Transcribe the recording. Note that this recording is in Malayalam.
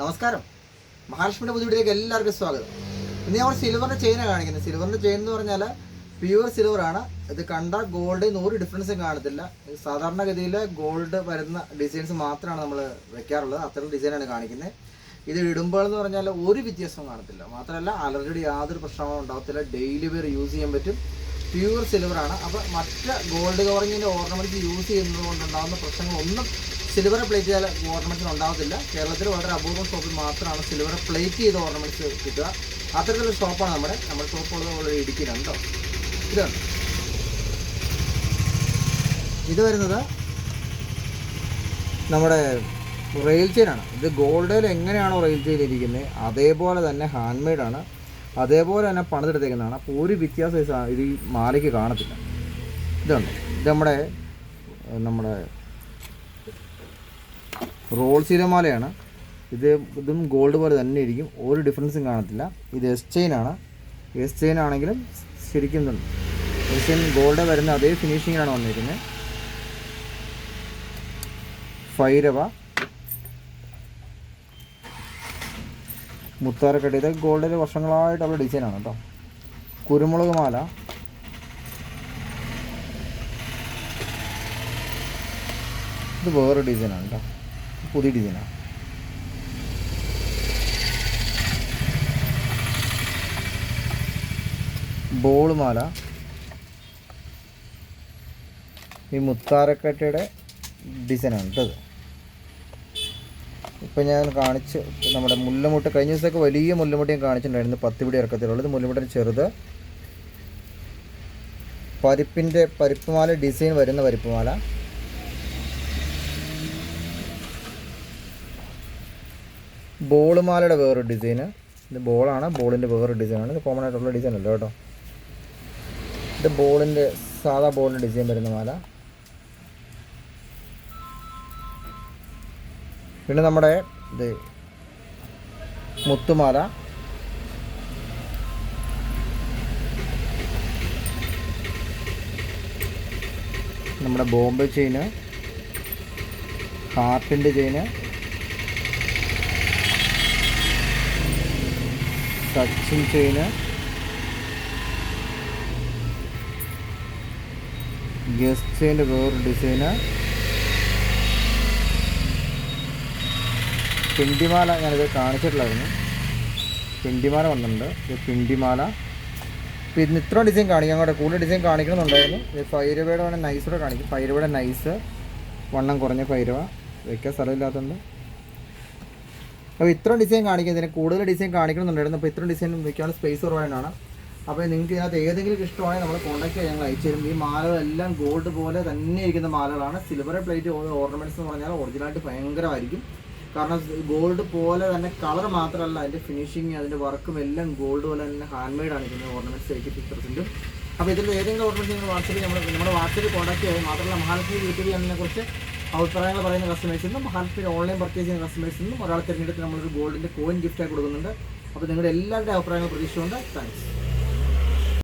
നമസ്കാരം. മഹാലക്ഷ്മിയുടെ പുതിയവിടേക്ക് എല്ലാവർക്കും സ്വാഗതം. ഇന്ന് ഞാൻ സിൽവറിന്റെ ചെയിനാണ് കാണിക്കുന്നത്. സിൽവറിന്റെ ചെയിൻ എന്ന് പറഞ്ഞാൽ പ്യുവർ സിൽവർ ആണ്. ഇത് കണ്ട ഗോൾഡ് നൂറ് ഡിഫറൻസും കാണത്തില്ല. സാധാരണഗതിയിൽ ഗോൾഡ് വരുന്ന ഡിസൈൻസ് മാത്രമാണ് നമ്മൾ വെക്കാറുള്ളത്. അത്തരം ഡിസൈനാണ് കാണിക്കുന്നത്. ഇത് ഇടുമ്പോൾ എന്ന് പറഞ്ഞാൽ ഒരു വ്യത്യാസവും കാണത്തില്ല. മാത്രമല്ല അലർജിയുടെ യാതൊരു പ്രശ്നങ്ങളും ഉണ്ടാകത്തില്ല ഡെയിലി വെയർ യൂസ് ചെയ്യാൻ പറ്റും. പ്യുവർ സിൽവർ ആണ്. അപ്പോൾ മറ്റ് ഗോൾഡ് കവറിങ്ങിന്റെ ഓർണമെന്റ്സ് യൂസ് ചെയ്യുന്നത് കൊണ്ടുണ്ടാകുന്ന പ്രശ്നങ്ങളൊന്നും സിൽവർ പ്ലേറ്റ് ചെയ്ത ഓർണമെന്റ്സിന് ഉണ്ടാവത്തില്ല. കേരളത്തിൽ വളരെ അപൂർവം ഷോപ്പിൽ മാത്രമാണ് സിൽവർ പ്ലേറ്റ് ചെയ്ത ഓർണമെന്റ്സ് കിട്ടുക. അത്തരത്തിലുള്ള ഷോപ്പാണ് നമ്മുടെ നമ്മുടെ ഷോപ്പുള്ളത് ഓൾറെഡി രണ്ടോ? ഇതാണ് ഇത് വരുന്നത് നമ്മുടെ റെയിൽ ചെയിനാണ് ഇത് ഗോൾഡിൽ എങ്ങനെയാണോ റെയിൽ ചെയിൻ ഇരിക്കുന്നത് അതേപോലെ തന്നെ ഹാൻഡ് മെയ്ഡാണ് അതേപോലെ തന്നെ പണിതെടുത്തേക്കുന്നതാണ്. അപ്പോൾ ഒരു വ്യത്യാസം ഇത് ഈ മാലയ്ക്ക് കാണത്തില്ല. ഇതുണ്ട് ഇത് നമ്മുടെ നമ്മുടെ റോൾ സീരമാലയാണ്. ഇത് ഇതും ഗോൾഡ് പോലെ തന്നെ ഇരിക്കും. ഒരു ഡിഫറൻസും കാണത്തില്ല. ഇത് എസ് ആണ്. എസ് ചെയിൻ ആണെങ്കിലും ശരിക്കും എസ് ചെയിൻ ഗോൾഡ് വരുന്ന അതേ ഫിനിഷിങ്ങിലാണ് വന്നിരിക്കുന്നത്. ഫൈരവ മുത്താരക്കട്ടി. ഇത് ഗോൾഡിൽ വർഷങ്ങളായിട്ടുള്ള ഡിസൈനാണ് കേട്ടോ. കുരുമുളക് മാല. ഇത് വേറെ ഡിസൈനാണ് കേട്ടോ. പുതിയ ഡിസൈനാണ് ബോൾ മാല. ഈ മുത്താരക്കട്ടയുടെ ഡിസൈനാണ് കേട്ടത് ഇപ്പം ഞാൻ കാണിച്ച് നമ്മുടെ മുല്ലമുട്ട കഴിഞ്ഞ ദിവസമൊക്കെ വലിയ മുല്ലമുട്ട ഞാൻ കാണിച്ചിട്ടുണ്ടായിരുന്നു. പത്ത് പിടി ഇറക്കത്തിലുള്ളത് മുല്ലമുട്ട ചെറുത്. പരിപ്പിന്റെ പരിപ്പുമാല ഡിസൈൻ വരുന്ന പരിപ്പുമാല ബോളുമാലയുടെ വേറൊരു ഡിസൈന്. ഇത് ബോളാണ് ബോളിന്റെ വേറൊരു ഡിസൈനാണ്. ഇത് കോമൺ ആയിട്ടുള്ള ഡിസൈൻ അല്ല കേട്ടോ. ഇത് ബോളിന്റെ സാധാ ബോളിന്റെ ഡിസൈൻ വരുന്ന മാല. പിന്നെ നമ്മുടെ ഇത് മുത്തുമാല നമ്മുടെ ബോംബെ ചെയിന്. ഹാർട്ടിന്റെ ചെയിന്. സച്ചിൻ ചെയിന് ഗസ് വേറൊരു ഡിസൈന് പിണ്ടിമാല ഞാനിത് കാണിച്ചിട്ടുള്ളായിരുന്നു പിണ്ടിമാല വന്നിട്ടുണ്ട്. ഇത് പിണ്ടിമാല. പിന്നെ ഇത്ര ഡിസൈൻ കാണിക്കാം. അങ്ങോട്ട് കൂടുതൽ ഡിസൈൻ കാണിക്കണമെന്നുണ്ടായിരുന്നു. ഇത് ഫൈരവയുടെ വേണേൽ നൈസൂടെ കാണിക്കും. ഫൈരവയുടെ നൈസ് വണ്ണം കുറഞ്ഞ ഫൈരവ. വയ്ക്കാൻ സ്ഥലമില്ലാത്തതുകൊണ്ട്. അപ്പോൾ ഇത്ര ഡിസൈൻ കാണിക്കുന്നതിന് കൂടുതൽ ഡിസൈൻ കാണിക്കണമെന്നുണ്ടായിരുന്നു. അപ്പോൾ ഇത്ര ഡിസൈൻ വെക്കാനുള്ള സ്പേസ് കുറവായതാണ് അപ്പോൾ നിങ്ങൾക്ക് ഇതിനകത്ത് ഏതെങ്കിലും ഇഷ്ടമാണെങ്കിൽ നമ്മൾ കോൺടാക്ട് ചെയ്യാൻ ഞങ്ങൾ അയച്ചു തരും. ഈ മാലകളെല്ലാം ഗോൾഡ് പോലെ തന്നെ ഇരിക്കുന്ന മാലകളാണ്. സിൽവർ പ്ലേറ്റ് ഓർണമെന്റ്സ് എന്ന് പറഞ്ഞാൽ ഒറിജിനലായിട്ട് ഭയങ്കരമായിരിക്കും. കാരണം ഗോൾഡ് പോലെ തന്നെ കളർ മാത്രമല്ല അതിന്റെ ഫിനിഷിങ് അതിന്റെ വർക്കും എല്ലാം ഗോൾഡ് പോലെ തന്നെ ഹാൻഡ് മെയ്ഡ് ആണ് ഇരിക്കുന്നത് ഓർണമെന്റ്സ് ആയിരിക്കും പിക്ചർസിന്റെ അപ്പോൾ ഇതിൽ ഏതെങ്കിലും ഓർണമെന്റ്സ് നിങ്ങൾ വാട്സപ്പിൽ നമ്മൾ നമ്മുടെ വാട്സപ്പിൽ കോൺടാക്ട് ചെയ്യുക മാത്രമല്ല മഹാലക്ഷ്മി യൂട്യൂബ് ചാനലിനെ കുറിച്ച് അഭിപ്രായങ്ങൾ പറയുന്ന കസ്റ്റമേഴ്സിൽ നിന്നും മഹാലക്ഷ്മി ഓൺലൈൻ പർച്ചേസ് ചെയ്യുന്ന കസ്റ്റമേഴ്സിൽ നിന്നും ഒരാൾ തിരഞ്ഞെടുത്ത് നമ്മളൊരു ഗോൾഡിന്റെ കോയിൻ ഗിഫ്റ്റായി കൊടുക്കുന്നുണ്ട്. അപ്പോൾ നിങ്ങളുടെ എല്ലാവരുടെയും അഭിപ്രായങ്ങൾ പ്രതീക്ഷിച്ചുകൊണ്ട് താങ്ക്സ്